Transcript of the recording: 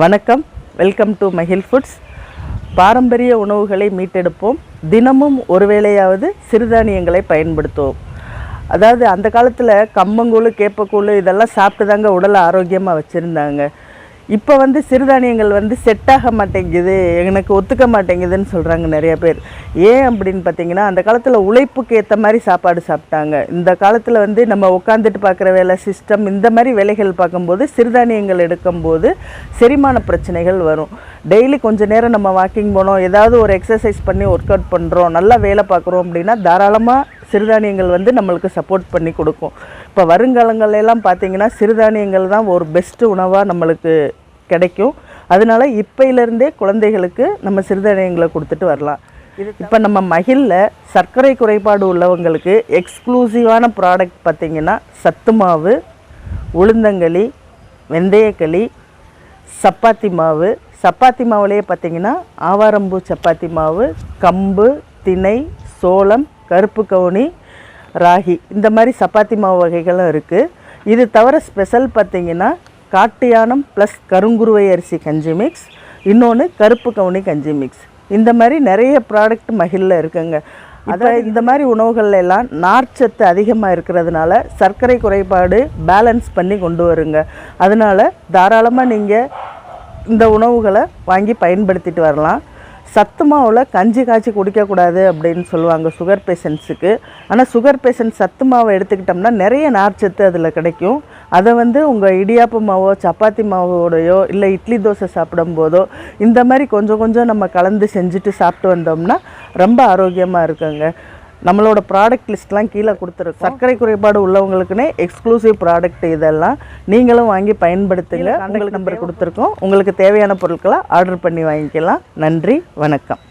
வணக்கம். Welcome to மஹில் foods பாரம்பரிய உணவுகளை மீட்டெடுப்போம். தினமும் ஒரு வேளையாவது சிறுதானியங்களை பயன்படுத்துவோம். அதாவது அந்த காலத்தில் கம்மங்கூழ் கேப்பக்கூழ் இதெல்லாம் சாப்பிட்டு தாங்க உடலை ஆரோக்கியமாக வச்சுருந்தாங்க. இப்போ வந்து சிறுதானியங்கள் வந்து செட் ஆக மாட்டேங்குது எனக்கு ஒத்துக்க மாட்டேங்குதுன்னு சொல்கிறாங்க நிறைய பேர். ஏன் அப்படின்னு பார்த்தீங்கன்னா அந்த காலத்தில் உழைப்புக்கு ஏற்ற மாதிரி சாப்பாடு சாப்பிட்டாங்க. இந்த காலத்தில் வந்து நம்ம உட்காந்துட்டு பார்க்குற வேலை சிஸ்டம் இந்த மாதிரி வேலைகள் பார்க்கும்போது சிறுதானியங்கள் எடுக்கும்போது செரிமான பிரச்சனைகள் வரும். டெய்லி கொஞ்ச நேரம் நம்ம வாக்கிங் போனோம் ஏதாவது ஒரு எக்ஸசைஸ் பண்ணி ஒர்க் அவுட் பண்ணுறோம் நல்லா வேலை பார்க்குறோம் அப்படின்னா தாராளமாக சிறுதானியங்கள் வந்து நம்மளுக்கு சப்போர்ட் பண்ணி கொடுக்கும். இப்போ வருங்காலங்களெல்லாம் பார்த்திங்கன்னா பார்த்தீங்கன்னா சிறுதானியங்கள் தான் ஒரு பெஸ்ட்டு உணவாக நம்மளுக்கு கிடைக்கும். அதனால இப்பையிலேருந்தே குழந்தைகளுக்கு நம்ம சிறுதானியங்களை கொடுத்துட்டு வரலாம். இது இப்போ நம்ம மகிழில் சர்க்கரை குறைபாடு உள்ளவங்களுக்கு எக்ஸ்க்ளூசிவான ப்ராடக்ட் பார்த்தீங்கன்னா சத்து மாவு உளுந்தங்களி வெந்தயக்களி சப்பாத்தி மாவு. சப்பாத்தி மாவுலேயே பார்த்தீங்கன்னா ஆவாரம்பூ சப்பாத்தி மாவு கம்பு திணை சோளம் கருப்பு கவுனி ராகி. இந்த மாதிரி சப்பாத்தி மாவு வகைகளும் இருக்குது இது தவிர ஸ்பெஷல் பார்த்தீங்கன்னா காட்டு யானம் ப்ளஸ் கருங்குருவை அரிசி கஞ்சி மிக்ஸ் இன்னொன்று கருப்பு கவுனி கஞ்சி மிக்ஸ் இந்த மாதிரி நிறைய ப்ராடக்ட் மகிழில் இருக்குங்க. அதாவது இந்த மாதிரி உணவுகள்ல எல்லாம் நார்ச்சத்து அதிகமாக இருக்கிறதுனால சர்க்கரை குறைபாடு பேலன்ஸ் பண்ணி கொண்டு வருங்க. அதனால தாராளமாக நீங்கள் இந்த உணவுகளை வாங்கி பயன்படுத்திட்டு வரலாம். சத்து மாவில் கஞ்சி காய்ச்சி குடிக்கக்கூடாது அப்படின்னு சொல்லுவாங்க சுகர் பேஷண்ட்ஸுக்கு ஆனால் சுகர் பேஷண்ட் சத்து மாவை எடுத்துக்கிட்டோம்னா நிறைய நார்ச்சத்து அதில் கிடைக்கும். அதை வந்து உங்கள் இடியாப்பு மாவோ சப்பாத்தி மாவோடையோ இல்லை இட்லி தோசை சாப்பிடும் போதோ இந்த மாதிரி கொஞ்சம் கொஞ்சம் நம்ம கலந்து செஞ்சுட்டு சாப்பிட்டு வந்தோம்னா ரொம்ப ஆரோக்கியமாக இருக்குங்க. நம்மளோட ப்ராடக்ட் லிஸ்ட்லாம் கீழே கொடுத்துருக்கோம். சர்க்கரை குறைபாடு உள்ளவங்களுக்குன்னே எக்ஸ்க்ளூசிவ் ப்ராடக்ட் இதெல்லாம் நீங்களும் வாங்கி பயன்படுத்துங்க. உங்களுக்கு நம்பர் கொடுத்துருக்கோம். உங்களுக்கு தேவையான பொருட்களை ஆர்டர் பண்ணி வாங்கிக்கலாம். நன்றி வணக்கம்.